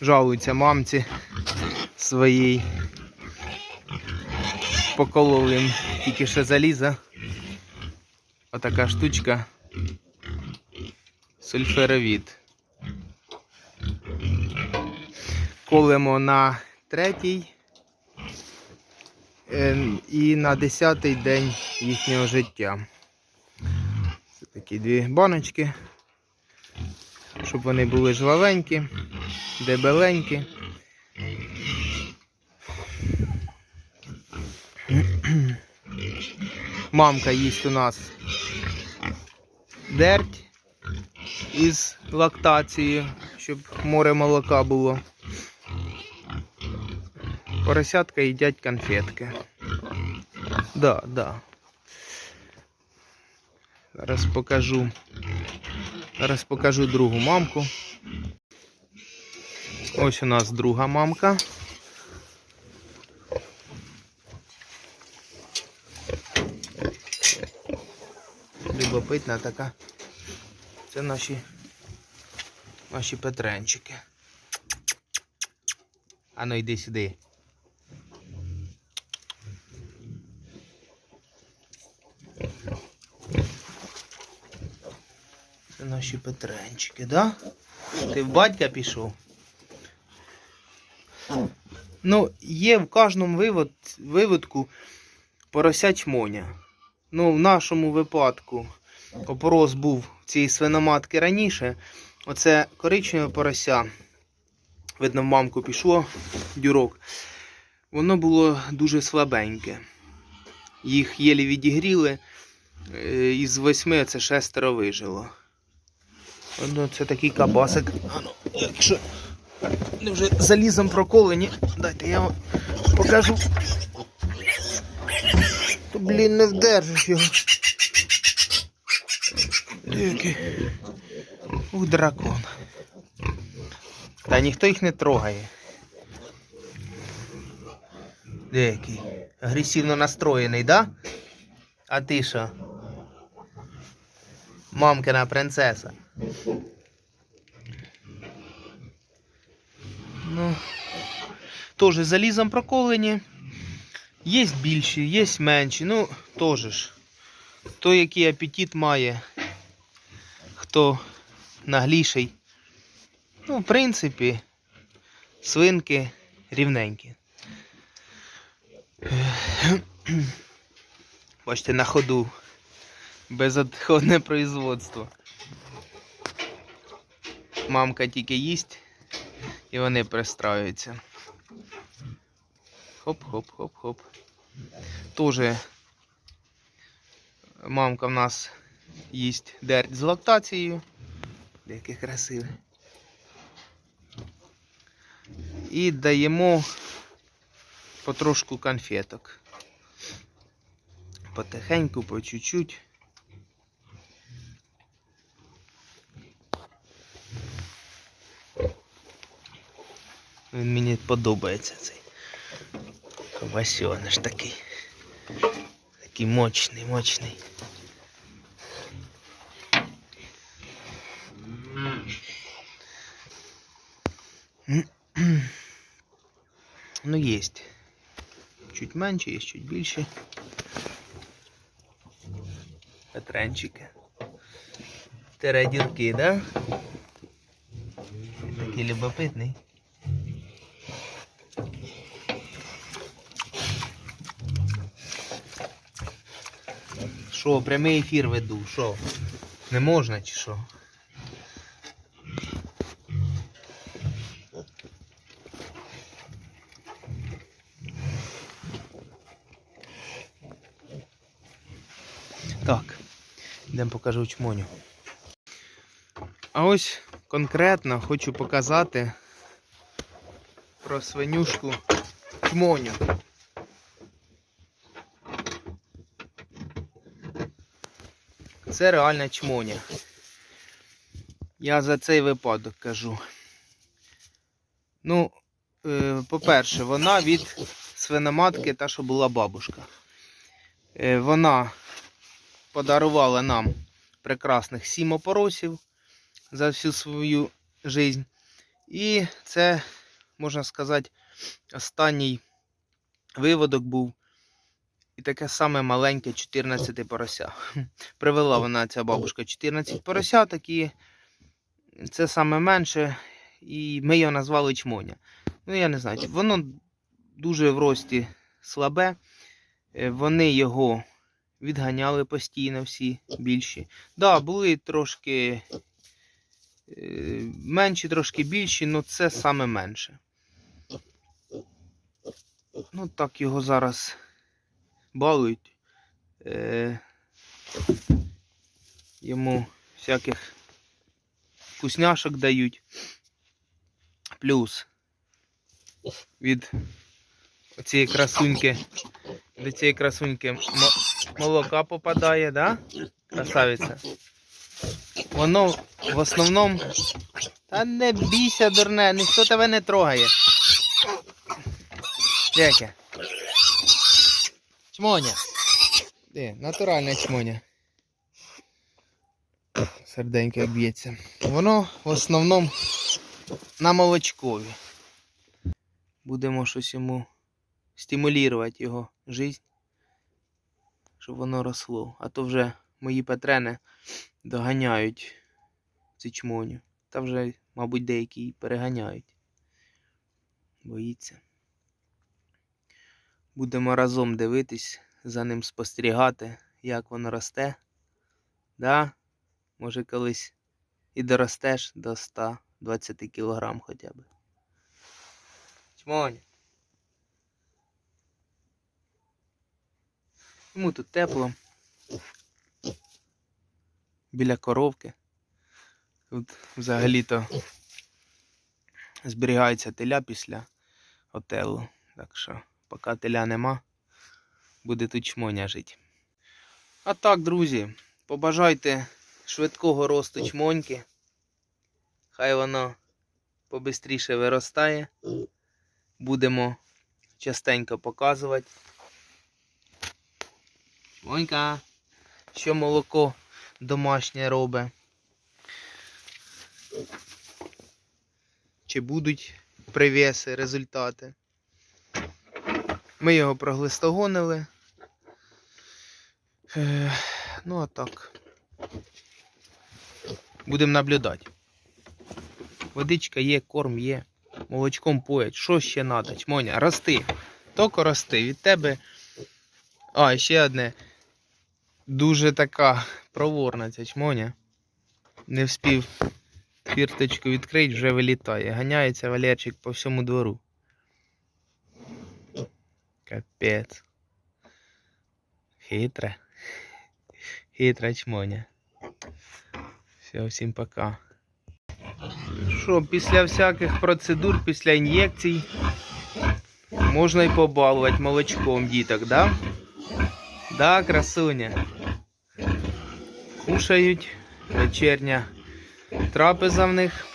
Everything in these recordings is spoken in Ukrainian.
жалується мамці своїй. Поколов їм тільки що заліза. Отака штучка. Сульферовід. Колемо на третій е, і на десятий день їхнього життя. Це такі дві баночки, щоб вони були жвавенькі, дебеленькі. Мамка їсть у нас дерть із лактацією, щоб море молока було. Поросятка їдять конфетки. Да, да. Зараз покажу. Зараз покажу другу мамку. Ось у нас друга мамка. Любопитна така. Це наші, наші петренчики. Ану йди сюди. Наші петренчики, да? Ти в батька пішов? Ну, є в кожному вивод, виводку порося чмоня. Ну, в нашому випадку опорос був цієї свиноматки раніше. Оце коричневе порося. Видно, в мамку пішло дюрок. Воно було дуже слабеньке. Їх єлі відігріли. Е, Із восьми це шестеро вижило. Ну, це такий кабасик. А ну, якщо вони вже залізом проколені, дайте я вам покажу. То, блін, не вдержиш його. Який. Ух, дракон. Та ніхто їх не трогає. Деякий. Агресивно настроєний, да? А ти що? Мамкина принцеса. Ну, теж залізом проколені. Є більші, є менші. Ну, теж ж. Хто який апетит має, хто нагліший. Ну, в принципі, свинки рівненькі. Бачите, на ходу. Безотходне производство. Мамка тільки їсть і вони пристраюються. Хоп-хоп-хоп-хоп. Тоже мамка в нас їсть дерть з лактацією. Яке красиве. І даємо потрошку конфеток. Потихеньку, по чуть-чуть. Він мені подобається цей ковасьониш такий. Такий мощний, мощний. Ну, есть. Чуть менше, є чуть більше. Петренчики. Тередірки, да? Такий любопитний. Що, прямий ефір веду, що? Не можна чи що? Так, йдемо покажу чмоню. А ось конкретно хочу показати про свинюшку чмоню. Це реальна чмоня. Я за цей випадок кажу. Ну, е, по-перше, вона від свиноматки, та, що була бабушка. Е, вона подарувала нам прекрасних сім опоросів за всю свою життя. І це, можна сказати, останній виводок був. І таке саме маленьке 14 порося. Привела вона ця бабушка 14 поросяток і це саме менше. І ми його назвали чмоня. Ну, я не знаю, воно дуже в рості слабе. Е, Вони його відганяли постійно всі більші. Да, були трошки е, менші, трошки більші, але це саме менше. Ну, так його зараз балують. Е, йому всяких вкусняшок дають. Плюс від цієї красуньки, до цієї красуньки молока попадає, да? Красавиця. Воно в основному. Та не бійся, дурне, ніхто тебе не трогає. Яке? Чмоня. Де? Натуральне чмоня. Серденько б'ється. Воно в основному на молочкові. Будемо щось йому стимулювати його життя, щоб воно росло. А то вже мої петрени доганяють цю чмоню. Та вже, мабуть, деякі переганяють. Боїться. Будемо разом дивитись, за ним спостерігати, як воно росте. Да? Може колись і доростеш до 120 кг хоча б. Чмонь. Йому тут тепло. Біля коровки. Тут взагалі-то зберігається теля після отелу. Так що, поки теля нема, буде тут чмоня жити. А так, друзі, побажайте швидкого росту чмоньки. Хай воно побистріше виростає. Будемо частенько показувати. Чмонька, що молоко домашнє робить. Чи будуть привіси, результати. Ми його проглистогонили. Е, ну а так. Будемо наблюдати. Водичка є, корм є, молочком поять. Що ще треба? Чмоня, рости. Тільки рости. Від тебе. А, ще одне. Дуже така проворна ця чмоня. Не вспів фірточку відкрити, вже вилітає. Ганяється Валерчик по всьому двору. Капець. Хитре. Хитра чмоня. Все, всім пока. Що, після всяких процедур, після ін'єкцій можна й побалувати молочком діток, да? Да, красуня. Кушають. Вечерня трапеза в них.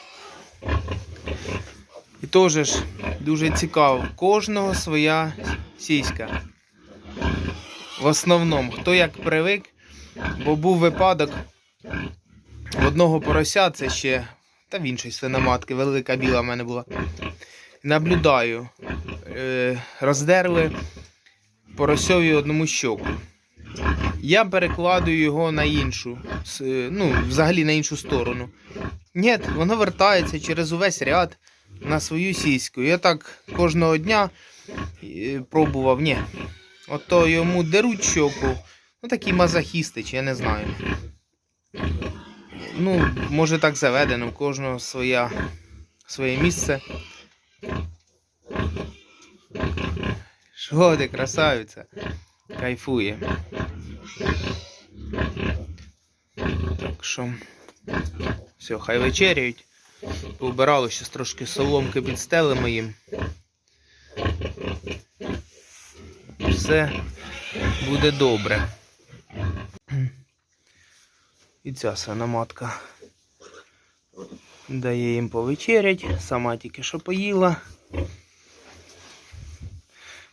І теж ж дуже цікаво. В Кожного своя Сіська. В основному, хто як привик, бо був випадок одного порося, це ще, та в іншої свиноматки, велика біла в мене була. Наблюдаю, е, роздерли поросьові одному щоку. Я перекладую його на іншу, е, ну, взагалі на іншу сторону. Ні, воно вертається через увесь ряд на свою сіську. Я так кожного дня пробував. Ні. Ото йому деруть щоку. Ну такі мазохісти, чи я не знаю. Ну, може так заведено, у кожного своя, своє місце. Що ти, красавиця? Кайфує. Так що. Все, хай вечеряють. Поубирали щось трошки соломки підстелимо їм. Все буде добре. І ця свиноматка дає їм повечерять, сама тільки що поїла.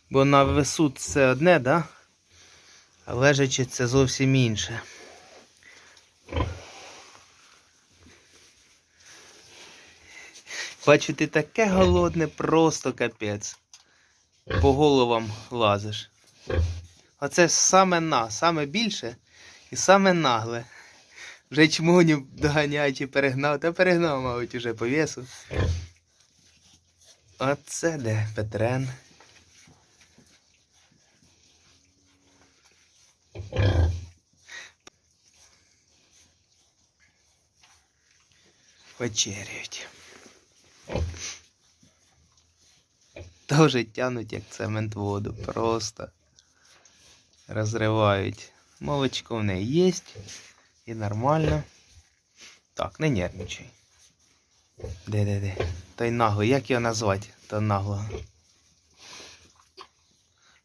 Бо на весу це одне, да? А лежачи це зовсім інше. Бачу, ти таке голодне, просто капець. По головам лазиш. Оце саме на, саме більше і саме нагле. Вже чмоню доганяє чи перегнав, та перегнав, мабуть, уже по весу. Оце де Петрен. Вечеряють. Тоже тянуть як цемент воду. Просто розривають. Молочко в неї є. І нормально. Так, не нервничай. Де, де, де? Той наглий, як його назвати? То наглого.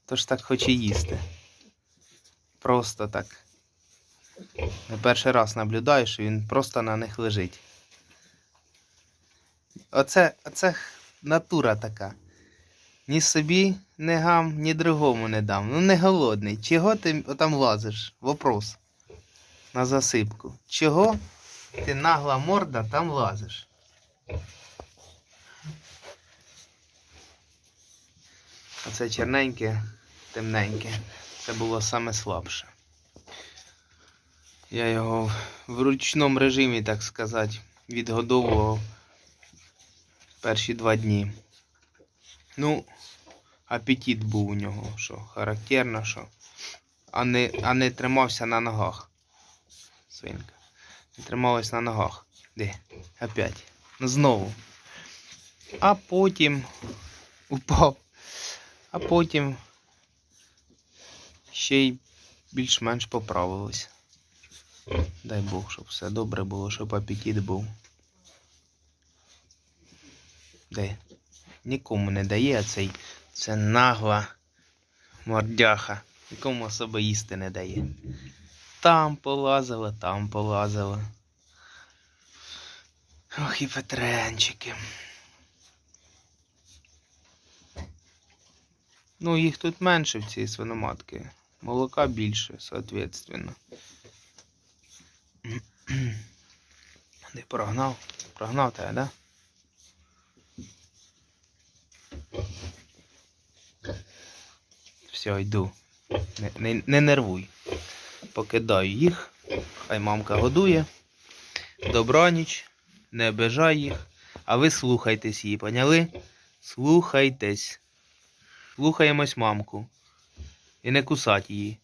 То ж так хоче їсти. Просто так. Не перший раз наблюдаю, що він просто на них лежить. Оце, оце натура така. Ні собі не гам, ні другому не дам. Ну не голодний. Чого ти там лазиш? Вопрос. На засипку. Чого ти нагла морда там лазиш? Оце черненьке, темненьке. Це було саме слабше. Я його в ручному режимі, так сказати, відгодовував перші два дні. Ну, апетит був у нього, що характерно, що. А не, а не тримався на ногах. Свинка. Не трималась на ногах. Де? Опять. Ну, Знову. А потім упав. А потім ще й більш-менш поправилось. Дай Бог, щоб все добре було, щоб апетит був. Де? Нікому не дає цей. Це нагла мордяха. Нікому особо їсти не дає. Там полазила, там полазила. Ох і петренчики. Ну, їх тут менше в цій свиноматки. Молока більше, соответственно. Де прогнав? Прогнав тебе, да? Все, йду. Не, не, не нервуй. Покидаю їх. Хай мамка годує. Добраніч. Не обижай їх. А ви слухайтесь її, поняли? Слухайтесь. Слухаємось мамку. І не кусать її.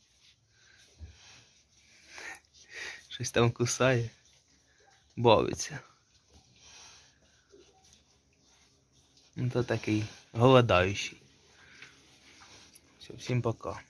Щось там кусає. Бавиться. Ну то такий голодаючий. Все, всім пока.